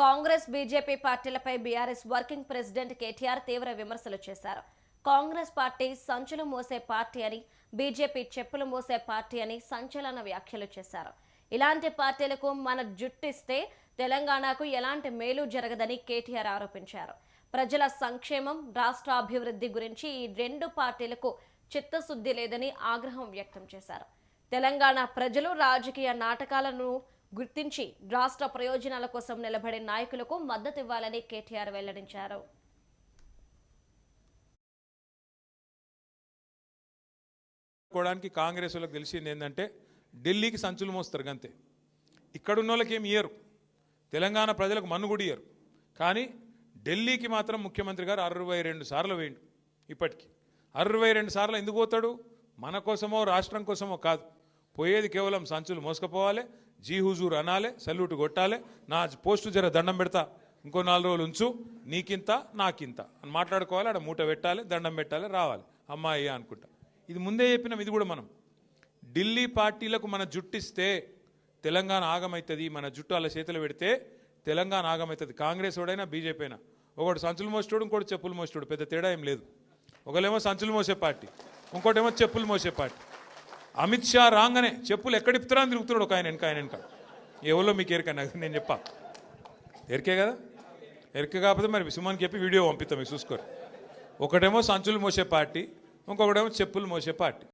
Congress BJP పార్టీలపై BRS working president KTR తీవ్ర విమర్శలు చేశారు. కాంగ్రెస్ పార్టీ సంచులు మోసే పార్టీ అని బీజేపీ చెప్పులు మోసే పార్టీ అని సంచలన వ్యాఖ్యలు చేశారు. ఇలాంటి పార్టీలకు మన జుట్టిస్తే తెలంగాణకు ఎలాంటి మేలు జరగదని కేటీఆర్ ఆరోపించారు. ప్రజల సంక్షేమం రాష్ట్ర అభివృద్ధి గురించి ఈ రెండు పార్టీలకు చిత్తశుద్ధి లేదని ఆగ్రహం వ్యక్తం చేశారు. తెలంగాణ ప్రజలు రాజకీయ నాటకాలను గుర్తించి రాష్ట్ర ప్రయోజనాల కోసం నిలబడే నాయకులకు మద్దతివ్వాలని కేటీఆర్ వెల్లడించారు. కోవడానికి కాంగ్రెస్ వాళ్ళకి తెలిసింది ఏంటంటే ఢిల్లీకి సంచులు మోస్తారు అంతే ఇక్కడ ఉన్న వాళ్ళకి ఏమి ఇయ్యరు. తెలంగాణ ప్రజలకు మన్ను కూడా ఇయ్యరు. కానీ ఢిల్లీకి మాత్రం ముఖ్యమంత్రి గారు అరవై రెండు సార్లు వేయండు ఇప్పటికీ. అరవై రెండు సార్లు ఎందుకు పోతాడు? మన కోసమో రాష్ట్రం కోసమో కాదు. పోయేది కేవలం సంచులు మోసుకపోవాలి జీ హుజూర్ అనాలే సల్యూట్ కొట్టాలి నా పోస్టు జర దండం పెడతా ఇంకో నాలుగు రోజులు ఉంచు నీకింత నాకింత. అని మాట్లాడుకోవాలి ఆడ మూట పెట్టాలి దండం పెట్టాలి రావాలి. అమ్మాయి అనుకుంటా. ఇది ముందే చెప్పినాం ఇది కూడా మనం. ఢిల్లీ పార్టీలకు మన జుట్టిస్తే తెలంగాణ ఆగమవుతుంది మన జుట్టు వాళ్ళ చేతులు పెడితే తెలంగాణ ఆగమవుతుంది కాంగ్రెస్ వాడైనా బీజేపీ అయినా. ఒకటి సంచులు మోసేటోడు ఇంకోటి చెప్పులు మోసేటోడు. పెద్ద తేడా ఏం లేదు. ఒకళ్ళేమో సంచులు మోసే పార్టీ ఇంకోటేమో చెప్పులు మోసే పార్టీ. అమిత్ షా రాగానే చెప్పులు ఎక్కడ ఇప్పుతారా అని తిరుగుతున్నాడు ఒక ఆయన వెనక ఆయన వెనక. ఎవరో మీకు ఎరిక? నాకు నేను చెప్పా. ఎరికే కదా? ఎరిక కాకపోతే మరి సుమాన్ చెప్పి వీడియో పంపిస్తాం మీకు చూసుకోరు. ఒకటేమో సంచులు మోసే పార్టీ ఇంకొకటేమో చెప్పులు మోసే పార్టీ.